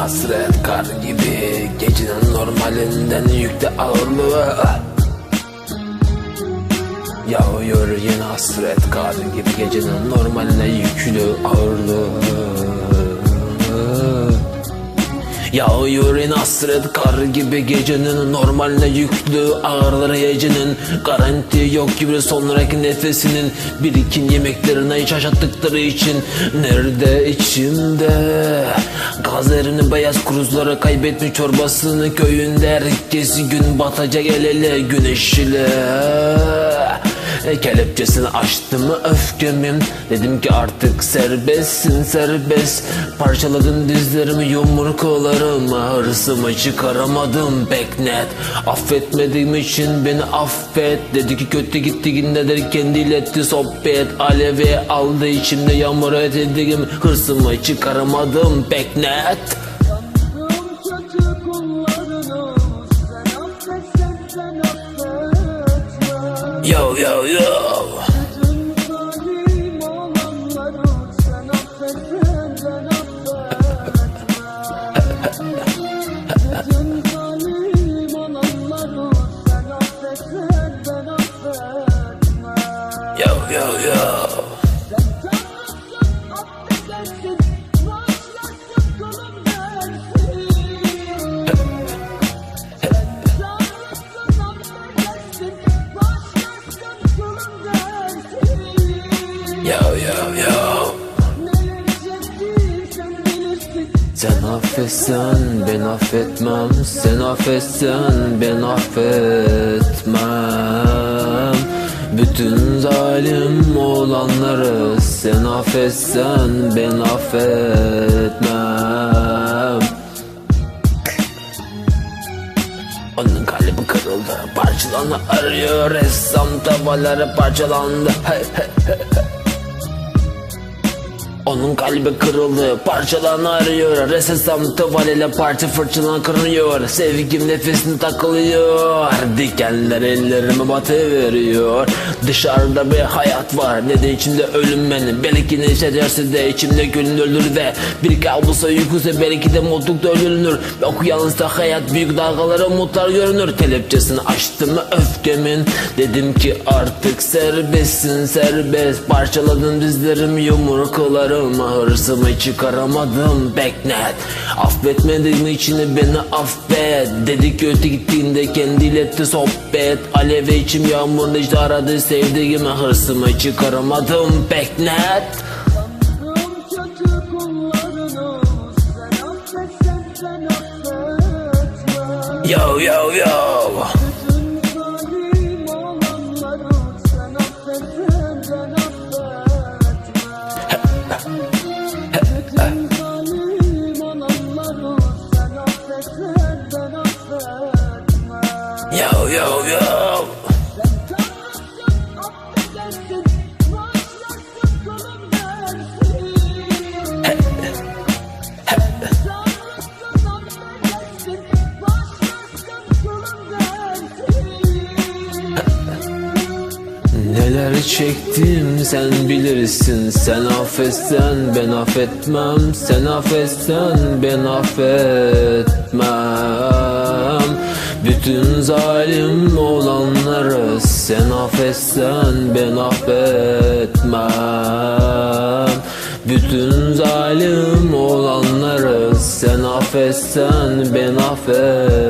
Hasret kar gibi Gecenin normalinden yükte ağırlığı. Yağıyor yine hasret kar gibi Gecenin normaline yüklü ağırlığı. Yağıyor yine hasret kar gibi gecenin normaline yüklü ağırları gecenin Garanti yok gibi sonraki nefesinin Birikin yemeklerine şaşattıkları için Nerede içimde Gazerini beyaz kruzlara kaybetmiş çorbasını köyünde Herkes gün batacak el ele güneş ile Kelepçesini açtım mı öfkemin Dedim ki artık serbestsin serbest. Parçaladım dizlerimi yumruklarımı Hırsımı çıkaramadım pek net. Affetmediğim için beni affet. Dedi ki kötü gitti gündedir kendiyle etti sohbet. Alevi aldı içimde yağmur edildiğim. Hırsımı çıkaramadım pek net Yo yo yo Sen affetsen ben affetmem Sen affetsen ben affetmem. Bütün zalim olanları Sen affetsen ben affetmem. Onun kalbi kırıldı Parçalanı arıyor Ressam tavalları parçalandı. Hey, hey, hey. Onun kalbi kırıldı parçalarını arıyor. Resesam tuvaliyle parça fırçalan kırıyor. Sevgim nefesini takılıyor. Dikenler ellerime batıveriyor Dışarıda bir hayat var Ne de içimde ölüm benim Belki ne hissederse de içimde gönül ölür ve Bir kabusa yükülse belki de mutlulukta ölünür. Yok yalnızda hayat büyük dalgalara umutlar görünür. Kelepçesini açtım öfkemin. Dedim ki artık serbestsin serbest. Parçaladım dizlerimi yumruklarımı Hırsımı çıkaramadım pek net Affetmediğim için beni affet? Dedi ki öte gittiğinde kendiyle etti sohbet. Alev içim yağmurda işte aradı sevdiğimi. Hırsımı çıkaramadım pek net Yaptığım kötü kullarını sen affetsen sen affetme. Yo yo yo. Bütün zalim olanları sen affetsen ben affetme Yo yo yo Neler çektim sen bilirsin. Sen affetsen ben affetmem. Sen affetsen ben affetmem. Bütün zalim olanları Sen affetsen ben affetmem. Bütün zalim olanları sen affetsen ben affetmem